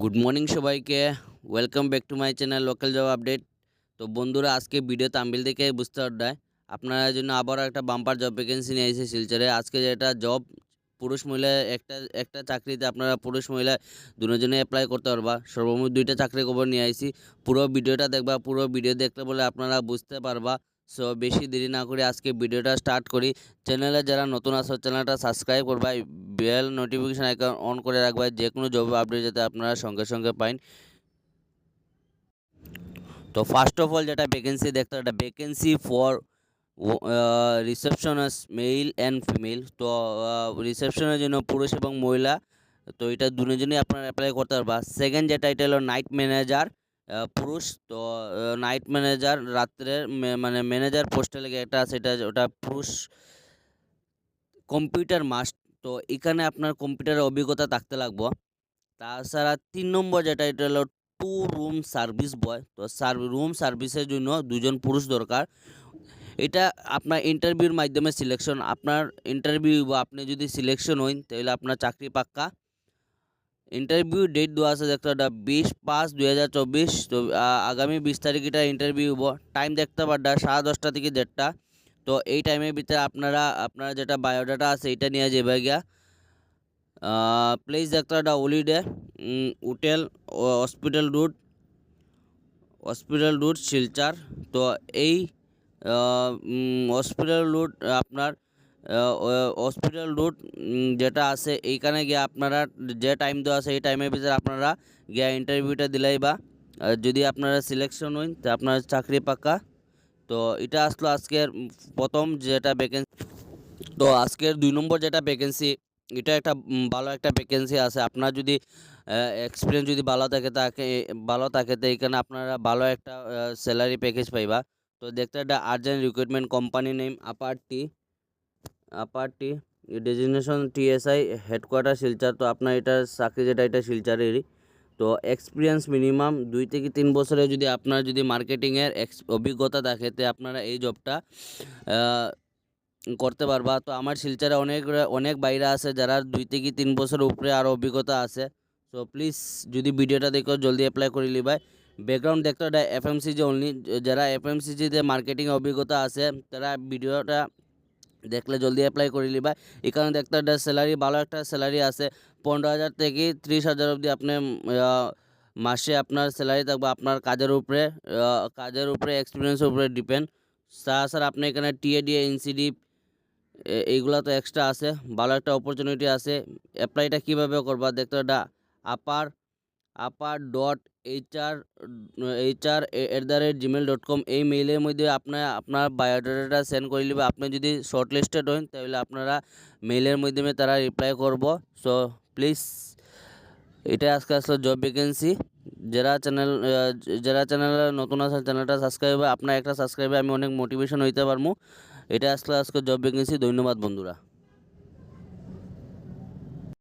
Good morning সবাইকে। Welcome back to my channel local job update তো বন্ধুরা, আজকে ভিডিও তামিল দেখে বুঝতে পারবে আপনার জন্য আবারও একটা বাম্পার জব ভ্যাকেন্সি নিয়ে এসেছে শিলচরে। আজকে যেটা জব পুরুষ মহিলা একটা একটা চাকরিতে আপনারা পুরুষ মহিলা দুজনে অ্যাপ্লাই করতে পারবা। সর্বমোট দুইটা চাকরি খবর নিয়ে আইছি। পুরো ভিডিওটা দেখবা, পুরো ভিডিও দেখলে বলে আপনারা বুঝতে পারবা। সো বেশি দেরি না করে আজকে ভিডিওটা স্টার্ট করি। চ্যানেলে যারা নতুন আসো চ্যানেলটা সাবস্ক্রাইব করবা। বেল নোটিফিকেশন আইকন অন করে রাখবা যে কোনো জব আপডেট যাতে আপনারা সঙ্গে সঙ্গে পাইন। তো ফার্স্ট অফ অল যেটা ভ্যাকেন্সি দেখতে একটা vacancy for receptionist male and female তো রিসেপশনের জন্য পুরুষ এবং মহিলা, তো এটা দুজনেই আপনারা অ্যাপ্লাই করতে পারবা। সেকেন্ড যেটা, এটা হলো নাইট ম্যানেজার পুরুষ। তো নাইট ম্যানেজার রাত্রের মানে ম্যানেজার পোস্টে লেগে একটা এটা, ওটা পুরুষ। কম্পিউটার মাস্ট তো এখানে আপনার কম্পিউটারের অভিজ্ঞতা থাকতে লাগবো। তাছাড়া তিন নম্বর যেটা, এটা হলো টু রুম সার্ভিস বয় তো রুম সার্ভিসের জন্য দুজন পুরুষ দরকার। এটা আপনার ইন্টারভিউর মাধ্যমে সিলেকশন আপনার ইন্টারভিউ বা আপনি যদি সিলেকশন হইন তাহলে আপনার চাকরি পাক্কা। ইন্টারভিউ ডেট দেওয়া আছে দেখতে একটা বিশ পাঁচ দুই হাজার চব্বিশ। তো আগামী বিশ তারিখ এটা ইন্টারভিউ হব। টাইম দেখতে পারডা সাড়ে দশটা থেকে দেড়টা। তো এই টাইমের ভিতরে আপনারা, আপনার যেটা বায়োডাটা আছে এটা নিয়ে যাবে গিয়া প্লেস দেখতে একটা holiday hotel hospital route hospital route Silchar. তো এই হসপিটাল রুট আপনার হসপিটাল রুট যেটা আছে, এইখানে গিয়ে আপনারা যে টাইম দেওয়া আছে, এই টাইমের ভিতরে আপনারা গিয়ে ইন্টারভিউটা দিলাই বা যদি আপনারা সিলেকশন হইন, তো আপনার চাকরি পাক্কা। তো এটা আসলো আজকের প্রথম যেটা ভ্যাকেন্সি তো আজকের দুই নম্বর যেটা ভ্যাকেন্সি এটা একটা ভালো একটা ভ্যাকেন্সি আছে। আপনার যদি এক্সপিরিয়েন্স যদি ভালো থাকে তাকে, ভালো থাকে, তো এখানে আপনারা ভালো একটা স্যালারি প্যাকেজ পাইবা। তো দেখতে একটা আর্জেন্ট রিক্রুটমেন্ট কোম্পানি নেম আপারটি আপারটি ডেজিগনেশন টিএসআই হেডকোয়ার্টার শিলচার। তো আপনার এটা চাকরি যেটা, এটা শিলচরেরই। তো এক্সপিরিয়েন্স মিনিমাম দুই থেকে তিন বছরে যদি আপনার যদি মার্কেটিংয়ের এক্স অভিজ্ঞতা থাকে, তো আপনারা এই জবটা করতে পারবা। তো আমার শিলচরে অনেক অনেক বাইরে আছে যারা দুই থেকে তিন বছর উপরে আরও অভিজ্ঞতা আছে। সো প্লিজ যদি ভিডিওটা দেখো, জলদি অ্যাপ্লাই করে লিবাই ব্যাকগ্রাউন্ড দেখতে এটা এফএমসিজি অনলি যারা এফএমসিজিতে মার্কেটিং অভিজ্ঞতা আছে, তারা ভিডিওটা দেখলে জলদি অ্যাপ্লাই করে লিবা এখানে দেখতে একটা স্যালারি ভালো একটা স্যালারি আছে। পনেরো হাজার থেকে ত্রিশ হাজার অবধি আপনি মাসে আপনার স্যালারি থাকবে আপনার কাজের উপরে কাজের উপরে এক্সপিরিয়েন্সের উপরে ডিপেন্ড তাছাড়া আপনি এখানে টিএডিএ এনসিডি এইগুলো তো এক্সট্রা আছে। ভালো একটা অপরচুনিটি আছে। অ্যাপ্লাইটা কীভাবে করবা? দেখতে এটা আপার আপার dot HR HR at the rate Gmail dot com এই মেইলের মধ্যে আপনার আপনার বায়োডাটাটা সেন্ড করে নেবে। আপনি যদি শর্ট লিস্টেড হন, তাহলে আপনারা মেইলের মাধ্যমে তারা রিপ্লাই করব। সো প্লিজ এটা আজকে আসলে জব ভ্যাকেন্সি যারা চ্যানেল যারা চ্যানেলে নতুন আছে চ্যানেলটা সাবস্ক্রাইব আপনার একটা সাবস্ক্রাইবে আমি অনেক মোটিভেশন হইতে পারব। এটা আসলে আজকে জব ভ্যাকেন্সি ধন্যবাদ, বন্ধুরা।